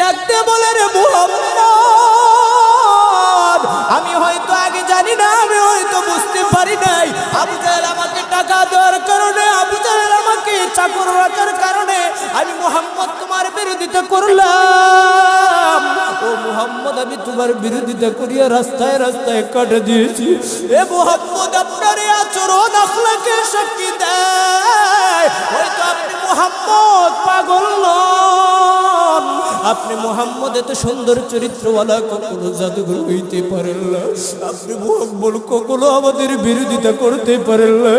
ডাকতে বলে রে মুহাম্মদ। আমি হয়তো আগে জানি না, আমি হয়তো বুঝতে পারি নাই। আবু জাহেল আমাকে টাকা দেওয়ার কারণে আবু জাহেল আমাকে চাকর রাখার কারণে আমি মোহাম্মদ তোমার বিরোধিতা করলাম। ও মোহাম্মদ, আমি তোমার বিরোধিতা করিয়া রাস্তায় রাস্তায় কাটে দিয়েছি। এ মোহাম্মদ, আপনার আচরণ আখলাকে সাক্ষী দেয়। হয়তো আপনি মোহাম্মদ পাগল নন। আপনি মোহাম্মদ এত সুন্দর চরিত্রওয়ালা কখনো জাদুঘর হইতে পারেন না। আপনি মোহাম্মদ কখনো আমাদের বিরোধিতা করতে পারেন না।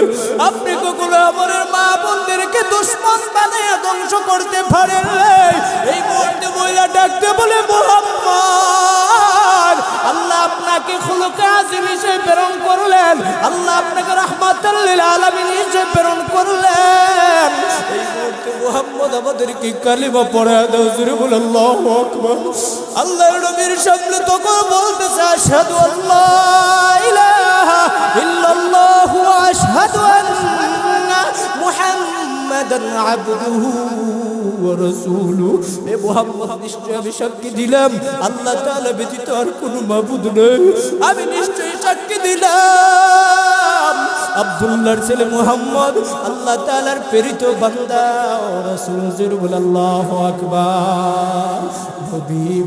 আপনি কখনো আমাদের মা বোনদেরকে দুশ্মন বানিয়ে ধ্বংস করতে পারেন আমাদেরকে কালিমা পড়া দাও জুড়ে বলে, আল্লাহ আকবার। আল্লাহর নবীর সামনে তখন বলতেছে, আশহাদু আল্লাহ ইলাহা ইল্লাল্লাহ ওয়া আশহাদু আন্না মুহাম্মাদান আবদুহু ওয়া রাসূলুহু। এ মুহাম্মদ নিশ্চয় আমি সাক্ষী দিলাম। আল্লাহ তাআলা ব্যতীত আর কোনো মাবুদ নেই। আমি নিশ্চয়ই সাক্ষী দিলাম। আব্দুল্লাহর ছেলে মুহাম্মদ, আল্লাহ তাআলার প্রেরিত বান্দা। ও রাসূল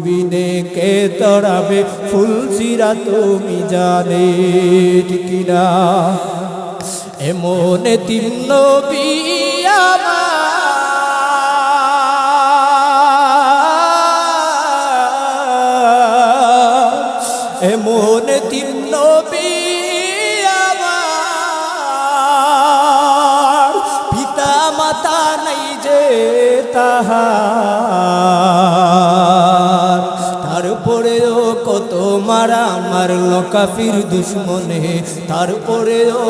বিনে কে তড়াবে ফুল চিরা তুমি জানে, ঠিক না এমন তিন নবী এমন যে তাহার। তারপরেও কত মারা মারল কাফির দুশ্মনে। তারপরেও